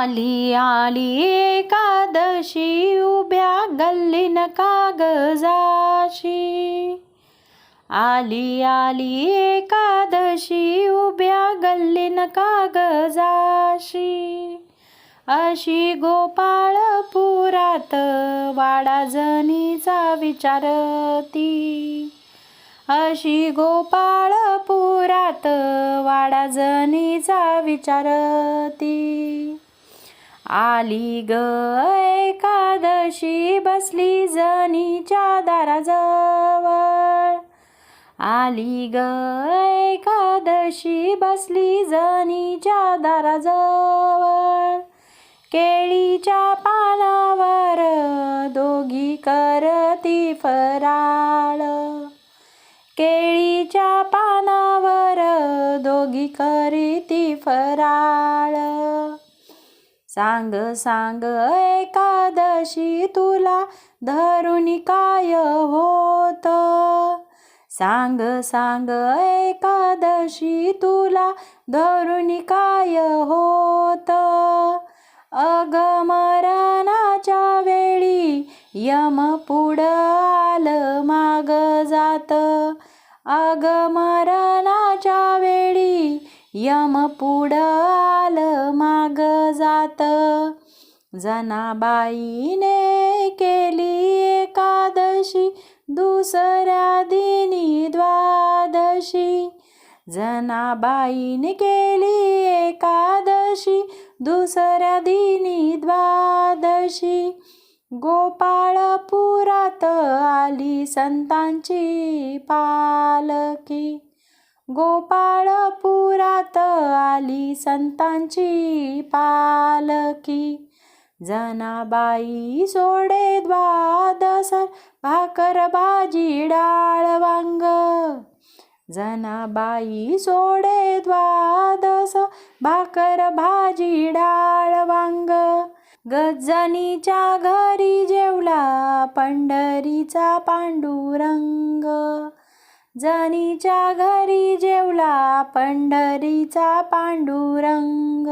आली आली एकादशी उभ्या गल्लीन कागजाशी. आली आली एकादशी उभ्या गल्लीन कागजाशी. अशी गोपाळपुरात वाडा जणीचा विचारती अशी गोपाळपुरात वाडा जणीचा विचारती आली ग एकादशी बसली जनीच्या दाराजवळ. आली ग एकादशी बसली जनीच्या दाराजवळ. केळीच्या पानावर दोघी करती फराळ. केळीच्या पानावर दोघी करीती फराळ. सांग सांग एकादशी तुला धरुणी काय होत? सांग सांग एकादशी तुला धरून काय होत? अगमरणाच्या वेळी यम पुढं आलं माग जात. अगमरणाच्या वेळी यम पुढं आलं माग जात. जनाबाईने केली एकादशी दुसऱ्या दिनी द्वादशी. जनाबाईने केली एकादशी दुसऱ्या दिनी द्वादशी. गोपाळपुरात आली संतांची पालकी गोपाळपुरात आली संतांची पालकी जनाबाई सोडे द्वादसर भाकर भाजी डाळ वांग. जनाबाई सोडे द्वादस भाकर भाजी डाळ वांग. गजनीच्या घरी जेवला पंढरीचा पांडुरंग. जनीच्या घरी जेवला पंढरीचा पांडुरंग.